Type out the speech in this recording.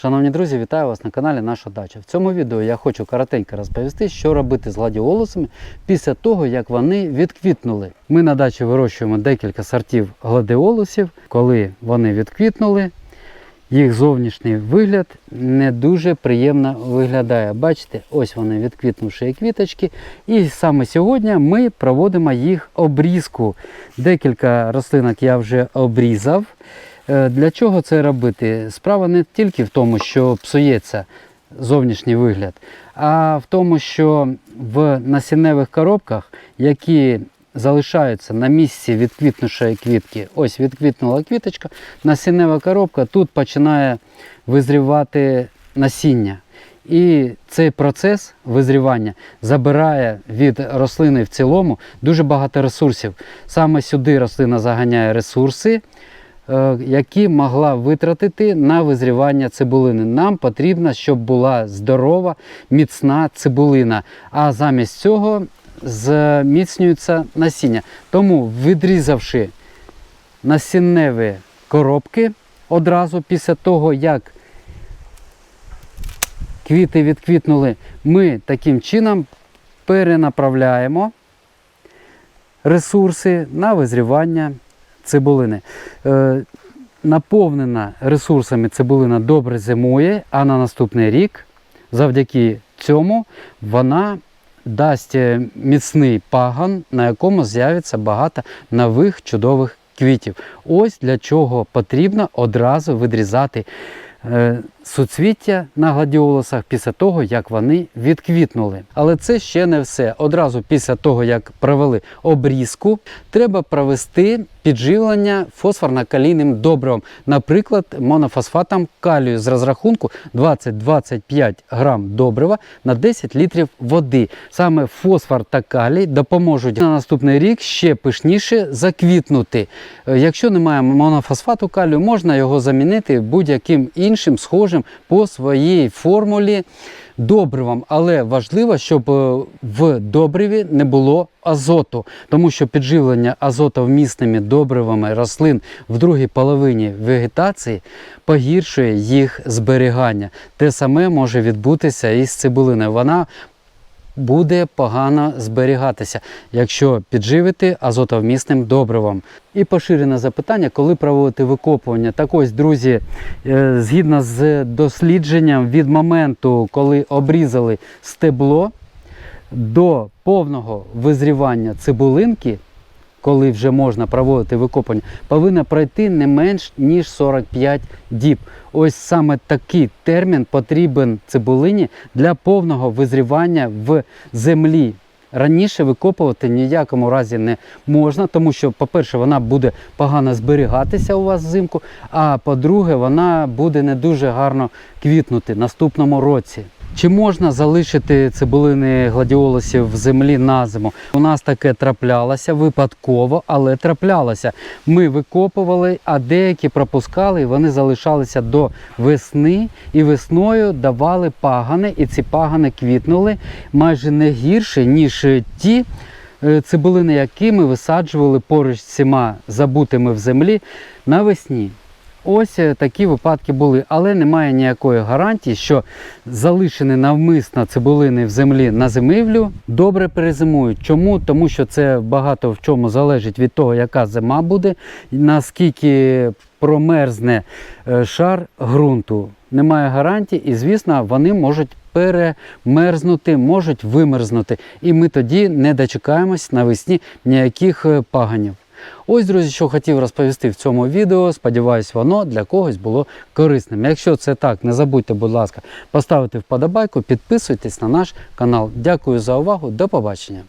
Шановні друзі, вітаю вас на каналі Наша Дача. В цьому відео я хочу коротенько розповісти, що робити з гладіолусами після того, як вони відквітнули. Ми на дачі вирощуємо декілька сортів гладіолусів. Коли вони відквітнули, їх зовнішній вигляд не дуже приємно виглядає. Бачите, ось вони відквітнувші квіточки. І саме сьогодні ми проводимо їх обрізку. Декілька рослинок я вже обрізав. Е, Для чого це робити? Справа не тільки в тому, що псується зовнішній вигляд, а в тому, що в насінневих коробках, які залишаються на місці відквітнувшої квітки, ось відквітнула квіточка, насіннева коробка тут починає визрівати насіння. І цей процес визрівання забирає від рослини в цілому дуже багато ресурсів. Саме сюди рослина заганяє ресурси, які могла витратити на визрівання цибулини. Нам потрібно, щоб була здорова, міцна цибулина. А замість цього зміцнюється насіння. Тому, відрізавши насінневі коробки одразу після того, як квіти відквітнули, ми таким чином перенаправляємо ресурси на визрівання цибулини. Е, наповнена ресурсами цибулина добре зимує, а на наступний рік завдяки цьому вона дасть е, міцний паган, на якому з'явиться багато нових чудових квітів. Ось для чого потрібно одразу відрізати е, суцвіття на гладіолусах після того, як вони відквітнули. Але це ще не все. Одразу після того, як провели обрізку, треба провести підживлення фосфорно-калійним добривом, наприклад, монофосфатом калію з розрахунку 20-25 грам добрива на 10 літрів води. Саме фосфор та калій допоможуть на наступний рік ще пишніше заквітнути. Е, Якщо немає монофосфату калію, можна його замінити будь-яким іншим схожим по своїй формулі добривом. Але важливо, щоб е, в добриві не було азоту, тому що підживлення азотовмісними добривами рослин в другій половині вегетації погіршує їх зберігання. Те саме може відбутися і з цибулиною. Вона буде погано зберігатися, якщо підживити азотовмісним добривом. І поширене запитання, коли проводити викопування. Так ось, друзі, е, згідно з дослідженням від моменту, коли обрізали стебло, до повного визрівання цибулинки, коли вже можна проводити викопання, повинно пройти не менш ніж 45 діб. Ось саме такий термін потрібен цибулині для повного визрівання в землі. Раніше викопувати ніякому разі не можна, тому що, по-перше, вона буде погано зберігатися у вас взимку, а по-друге, вона буде не дуже гарно квітнути наступному році. Чи можна залишити цибулини гладіолусів в землі на зиму? У нас таке траплялося випадково, але траплялося. Ми викопували, а деякі пропускали, і вони залишалися до весни, і весною давали пагани, і ці пагани квітнули майже не гірше, ніж ті е, цибулини, які ми висаджували поруч з цими забутими в землі навесні. Ось е, такі випадки були, але немає ніякої гарантії, що залишені навмисно цибулини в землі на зимівлю добре перезимують. Чому? Тому що це багато в чому залежить від того, яка зима буде, наскільки промерзне е, шар ґрунту. Немає гарантії, і звісно, вони можуть перемерзнути, можуть вимерзнути. І ми тоді не дочекаємось навесні ніяких е, паганів. Ось, друзі, що хотів розповісти в цьому відео. Сподіваюсь, воно для когось було корисним. Якщо це так, не забудьте, будь ласка, поставити вподобайку, підписуйтесь на наш канал. Дякую за увагу, до побачення.